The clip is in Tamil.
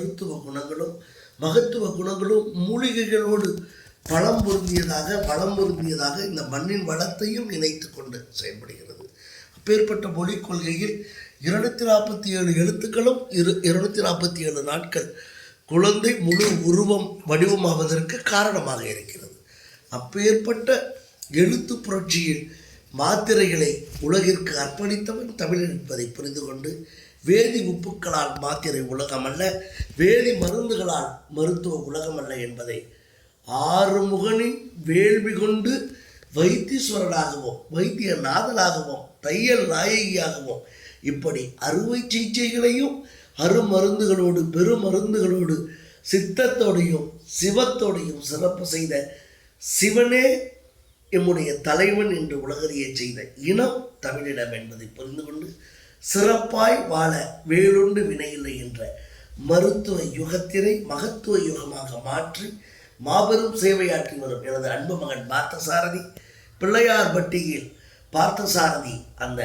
மருத்துவ குணங்களும் மகத்துவ குணங்களும் மூலிகைகளோடு பலம் பொருந்தியதாக வளம் பொருந்தியதாக இந்த மண்ணின் வளத்தையும் இணைத்து கொண்டு செயல்படுகிறது. அப்பேற்பட்ட மொழிக் கொள்கையில் இருநூத்தி நாற்பத்தி ஏழு எழுத்துக்களும் இரு இருநூத்தி நாற்பத்தி ஏழு நாட்கள் குழந்தை முழு உருவம் வடிவமாவதற்கு காரணமாக இருக்கிறது. அப்பேற்பட்ட எழுத்து புரட்சியில் மாத்திரைகளை உலகிற்கு அர்ப்பணித்தவன் தமிழன் என்பதை புரிந்து கொண்டு வேதி உப்புக்களால் மாத்திரை உலகமல்ல வேதி மருந்துகளால் மருத்துவ உலகமல்ல என்பதை ஆறுமுகனின் வேள்வி கொண்டு வைத்தீஸ்வரனாகவும் வைத்திய நாதனாகவும் தையல் நாயகியாகவும். இப்படி அறுவை சிகிச்சைகளையும் அருமருந்துகளோடு பெருமருந்துகளோடு சித்தத்தோடையும் சிவத்தோடையும் சிறப்பு செய்த சிவனே எம்முடைய தலைவன் என்று உலகறிய செய்த இனம் தமிழிடம் என்பதை புரிந்து கொண்டு சிறப்பாய் வாழ வேலுண்டு வினையில்லை என்ற மருத்துவ யுகத்தினை மகத்துவ யுகமாக மாற்றி மாபெரும் சேவையாற்றி வரும் எனது அன்பு மகன் பார்த்தசாரதி பிள்ளையார்பட்டியில் பார்த்தசாரதி அந்த